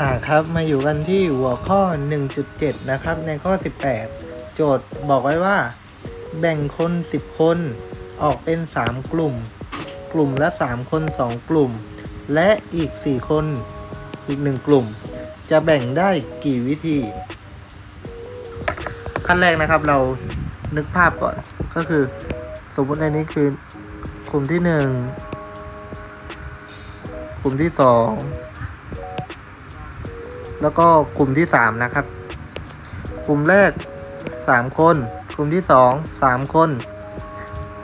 อ่าครับมาอยู่กันที่หัวข้อ 1.7 นะครับ ในข้อ 18 โจทย์บอกไว้ว่า แบ่งคน 10 คนออกเป็น 3 กลุ่ม กลุ่มละ 3 คน 2 กลุ่ม และอีก 4 คนอีก 1 กลุ่ม จะแบ่งได้กี่วิธี ขั้นแรกนะครับเรานึกภาพก่อนก็คือ สมมติในนี้คือกลุ่มที่หนึ่ง กลุ่มที่สองแล้วก็กลุ่มที่สามนะครับ กลุ่มแรกสามคน กลุ่มที่สองสามคน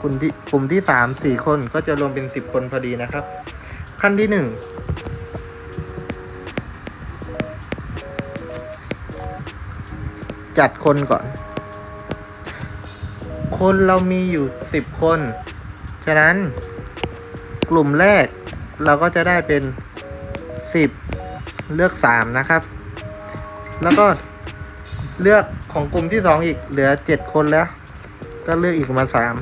กลุ่มที่กลุ่มที่สามสี่คนก็จะรวมเป็นสิบคนพอดีนะครับ ขั้นที่หนึ่งจัดคนก่อน คนเรามีอยู่สิบคน ฉะนั้นกลุ่มแรก เราก็จะได้เป็นสิบเลือกสามนะครับ แล้วก็เลือกของกลุ่มที่สองอีกเหลือเจ็ดคนแล้ว ก็เลือกอีกมาสาม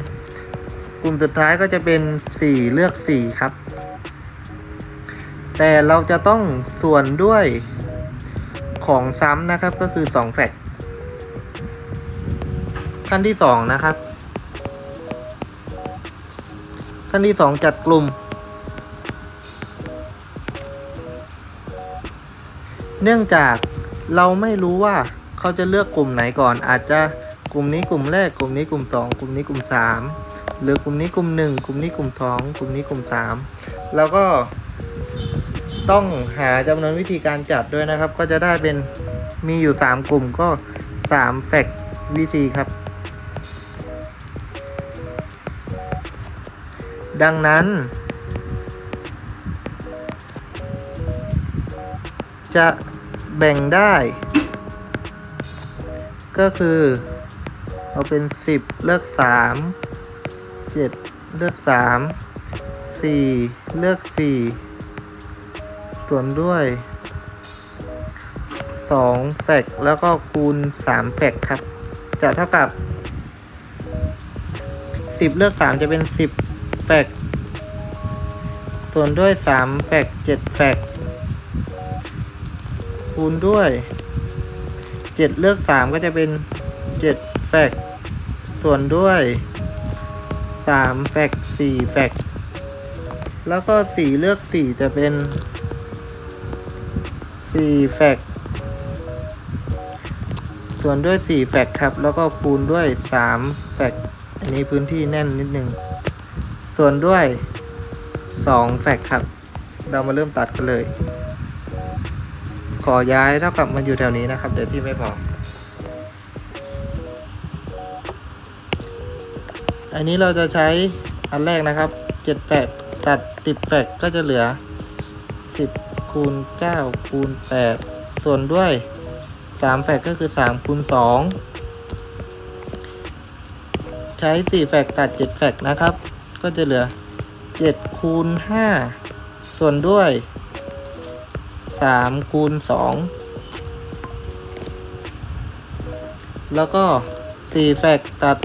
กลุ่มสุดท้ายก็จะเป็นสี่เลือกสี่ครับ แต่เราจะต้องส่วนด้วยของซ้ำนะครับก็คือสองแฟกขั้นที่สองนะครับ ขั้นที่สองจัดกลุ่ม เนื่องจากเราไม่รู้ว่าเขาจะเลือกกลุ่มไหนก่อน อาจจะกลุ่มนี้กลุ่มแรก กลุ่มนี้กลุ่มสองกลุ่มนี้กลุ่มสามหรือกลุ่มนี้กลุ่มหนึ่งกลุ่มนี้กลุ่มสองกลุ่มนี้กลุ่มสามแล้วก็ต้องหาจำนวนวิธีการจัดด้วยนะครับ ก็จะได้เป็นมีอยู่สามกลุ่มก็สามแฟกวิธีครับ ดังนั้น จะแบ่งได้ ก็คือเอาเป็นสิบเลือกสามเจ็ดเลือกสามสี่เลือกสี่ส่วนด้วยสองแฟก แล้วก็คูณสามแฟกครับ จะเท่ากับสิบเลือกสามจะเป็นสิบแฟก ส่วนด้วยสามแฟกเจ็ดแฟก คูณด้วยเจ็ดเลือกสามก็จะเป็นเจ็ดแฟกส่วนด้วยสามแฟกสี่แฟกแล้วก็สี่เลือกสี่จะเป็นสี่แฟกส่วนด้วยสี่แฟกครับ แล้วก็คูณด้วยสามแฟกอันนี้พื้นที่แน่นนิดนึง ส่วนด้วยสองแฟกครับ เรามาเริ่มตัดกันเลย ขอย้ายเท่ากับมันอยู่แถวนี้นะครับ เดี๋ยวที่ไม่พอ อันนี้เราจะใช้อันแรกนะครับเจ็ดแฟกตัดสิบแฟกก็จะเหลือสิบคูณเก้าคูณแปดส่วนด้วยสามแฟกก็คือสามคูณสองใช้สี่แฟกตัดเจ็ดแฟกนะครับ ก็จะเหลือเจ็ดคูณห้าส่วนด้วย สามคูณสองแล้วก็สี่แฟกตัด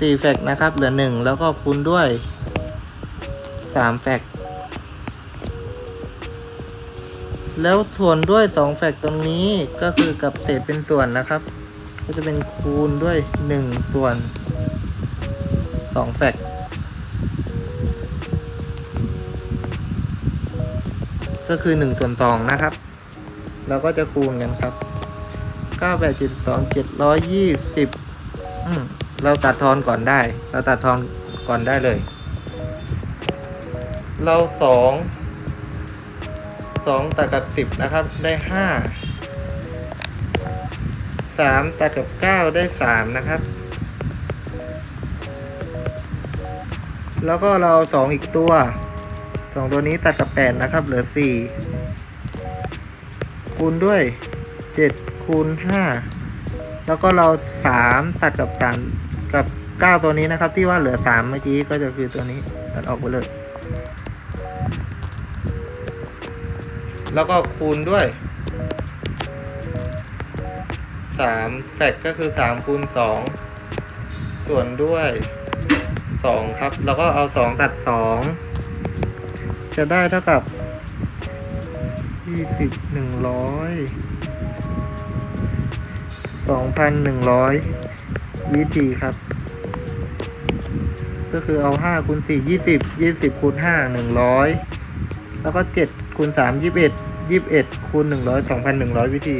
สี่แฟกนะครับ เหลือหนึ่งแล้วก็คูณด้วยสามแฟกแล้วส่วนด้วยสองแฟกตรงนี้ก็คือกับเศษเป็นส่วนนะครับ ก็จะเป็นคูณด้วยหนึ่งส่วนสองแฟก ก็คือ1ส่วน2นะครับ เราก็จะคูณกันครับ9 8 7 2 720อืมเราตัดทอนก่อนได้ เราตัดทอนก่อนได้เลย เราสองสองตัดกับสิบนะครับ ได้ห้าสามตัดกับเก้าได้สามนะครับ แล้วก็เราสองอีกตัว สองตัวนี้ตัดกับแปดนะครับ เหลือสี่คูณด้วยเจ็ดคูณห้าแล้วก็เราสามตัดกับสามกับเก้าตัวนี้นะครับ ที่ว่าเหลือสามเมื่อกี้ก็จะคือตัวนี้ตัดออกไปเลย แล้วก็คูณด้วยสามแฟกก็คือสามคูณสองส่วนด้วยสองครับ แล้วก็เอาสองตัดสอง จะได้เท่ากับยี่สิบหนึ่งร้อยสองพันหนึ่งร้อยวิธีครับ ก็คือเอาห้าคูณสี่ยี่สิบยี่สิบคูณห้าหนึ่งร้อยแล้วก็เจ็ดคูณสามยี่สิบเอ็ดยี่สิบเอ็ดคูณหนึ่งร้อยสองพันหนึ่งร้อยวิธี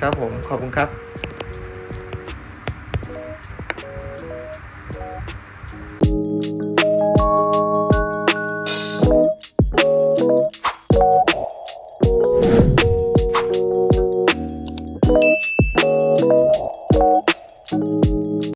ครับผม ขอบคุณครับ